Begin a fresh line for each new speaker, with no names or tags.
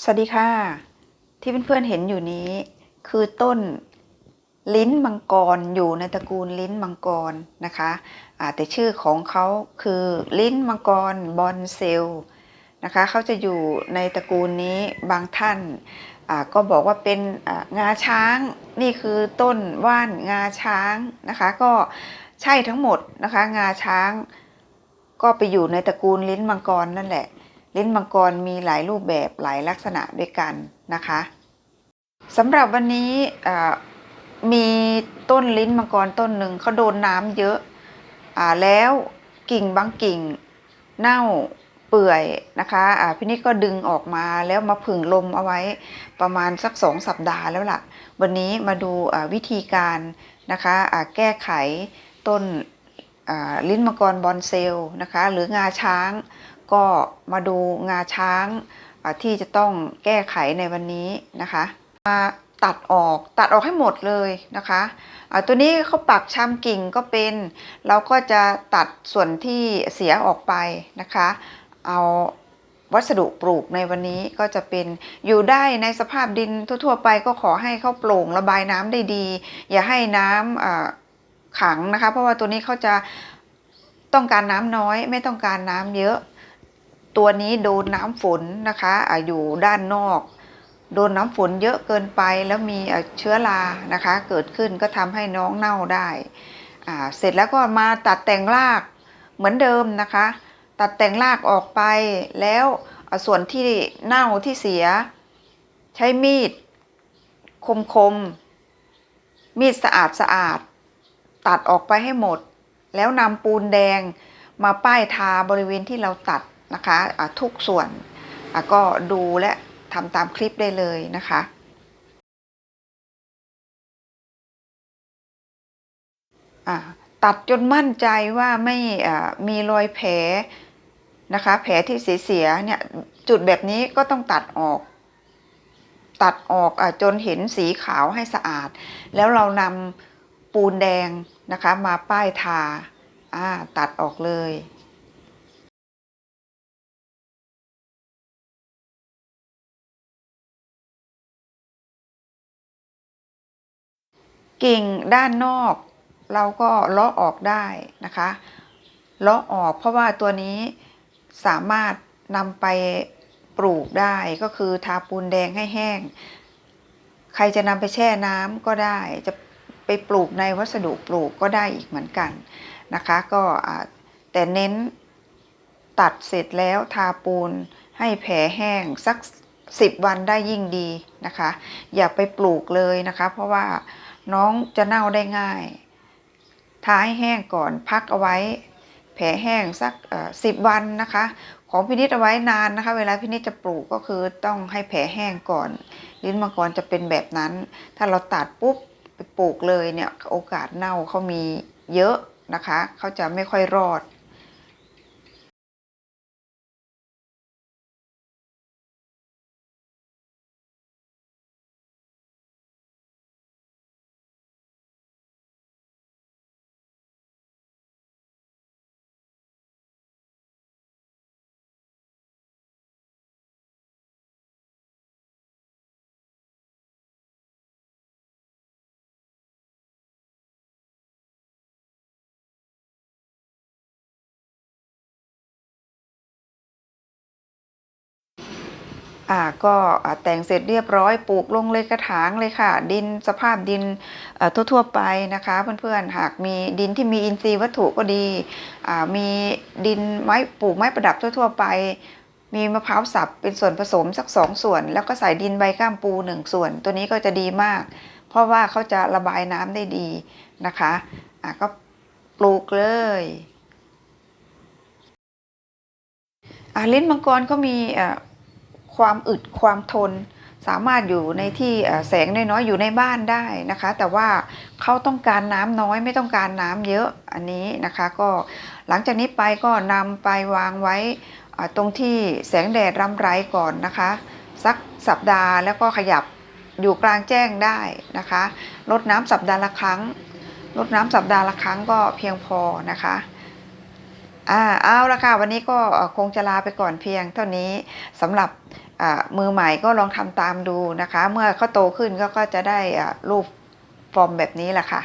สวัสดีค่ะ ที่เพื่อนๆเห็นอยู่นี้ คือต้นลิ้นมังกรอยู่ในตระกูลลิ้นมังกรนะคะแต่ชื่อของเขาคือลิ้นมังกรบอนเซลนะคะเขาจะอยู่ในตระกูลนี้บางท่านก็บอกว่าเป็นงาช้างนี่คือต้นว่านงาช้างนะคะ ก็ใช่ทั้งหมดนะคะ งาช้างก็ไปอยู่ในตระกูลลิ้นมังกรนั่นแหละ ลิ้นมังกรมีหลายรูปแบบหลายลักษณะด้วยกันนะคะสำหรับวันนี้มีต้นลิ้นมังกรต้นหนึ่งเขาโดนน้ำเยอะอ่าแล้วกิ่งบางกิ่งเน่าเปื่อยนะคะอ่าพี่นิดก็ดึงออกมาแล้วมาผึ่งลมเอาไว้ประมาณสักสองสัปดาห์แล้วล่ะ วันนี้มาดูวิธีการนะคะอ่าแก้ไขต้นลิ้นมังกรบอนเซลนะคะ หรืองาช้าง ก็มาดูงาช้างที่จะต้องแก้ไขในวันนี้นะคะ มาตัดออกตัดออกให้หมดเลยนะคะตัวนี้เขาปักชามกิ่งก็เป็น เราก็จะตัดส่วนที่เสียออกไปนะคะ เอาวัสดุปลูกในวันนี้ก็จะเป็นอยู่ได้ในสภาพดินทั่ว ๆ ไปก็ขอให้เขาโปร่งระบายน้ำได้ดี อย่าให้น้ำขังนะคะ เพราะว่าตัวนี้เขาจะต้องการน้ำน้อย ไม่ต้องการน้ำเยอะ ตัวนี้โดนน้ำฝนนะคะออยู่ด้านนอก โดนน้ำฝนเยอะเกินไปแล้วมีเชื้อรานะคะ เกิดขึ้นก็ทำให้น้องเน่าได้ เสร็จแล้วก็มาตัดแต่งรากเหมือนเดิมนะคะ ตัดแต่งรากออกไปแล้วส่วนที่เน่าที่เสีย ใช้มีด คมคมๆมีดสะอาดสะอาด ตัดออกไปให้หมด แล้วนำปูนแดงมาป้ายทาบริเวณที่เราตัด นะคะะทุกส่วนก็ดูและทำตามคลิปได้เลยนะคะตัดจนมั่นใจว่าไม่มีรอยแผลนะคะ แผลที่เสียๆเนี่ยจุดแบบนี้ก็ต้องตัดออก ตัดออกอจนเห็นสีขาวให้สะอาด แล้วเรานำปูนแดงนะคะมาป้ายทาตัดออกเลย กิ่งด้านนอก เราก็เลาะออกได้นะคะเลาะออกเพราะว่าตัวนี้สามารถนำไปปลูกได้ก็คือทาปูนแดงให้แห้ง ใครจะนำไปแช่น้ำก็ได้จะไปปลูกในวัสดุปลูกก็ได้อีกเหมือนกันนะคะ ก็แต่เน้นตัดเสร็จแล้วทาปูนให้แผลแห้งสัก 10 วันได้ยิ่งดีนะคะ อย่าไปปลูกเลยนะคะ เพราะว่าน้องจะเน่าได้ง่ายทาให้แห้งก่อนพักเอาไว้ แผลแห้งสักสิบวันนะคะ ของพินิจเอาไว้นานนะคะ เวลาพินิจจะปลูกก็คือต้องให้แผลแห้งก่อน ลิ้นมังกรจะเป็นแบบนั้น ถ้าเราตัดปุ๊บไปปลูกเลยเนี่ยโอกาสเน่าเขามีเยอะนะคะ เขาจะไม่ค่อยรอด อ่าก็แต่งเสร็จเรียบร้อยปลูกลงเลยกระถางเลยค่ะ ดินสภาพดินเอ่อทั่วๆไปนะคะเพื่อนๆหากมีดินที่มีอินทรีย์วัตถุก็ดีมีดินไม้ปลูกไม้ประดับทั่วๆไป มีมะพร้าวสับเป็นส่วนผสมสักสองส่วน แล้วก็ใส่ดินใบก้ามปูหนึ่งส่วน ตัวนี้ก็จะดีมาก เพราะว่าเขาจะระบายน้ำได้ดีนะคะอะก็ปลูกเลยอะลิ้นมังกรก็มีอ่ ความอึดความทน สามารถอยู่ในที่แสงน้อยๆอยู่ในบ้านได้นะคะ แต่ว่าเขาต้องการน้ำน้อยไม่ต้องการน้ำเยอะอันนี้นะคะ ก็หลังจากนี้ไปก็นำไปวางไว้ตรงที่แสงแดดรำไรก่อนนะคะ สักสัปดาห์แล้วก็ขยับอยู่กลางแจ้งได้นะคะลดน้ำสัปดาห์ละครั้งลดน้ำสัปดาห์ละครั้งก็เพียงพอนะคะ อ่าเอาละค่ะวันนี้ก็คงจะลาไปก่อนเพียงเท่านี้สำหรับมือใหม่ก็ลองทำตามดูนะคะ เมื่อเขาโตขึ้นก็ก็จะได้รูปฟอร์มแบบนี้แหละค่ะ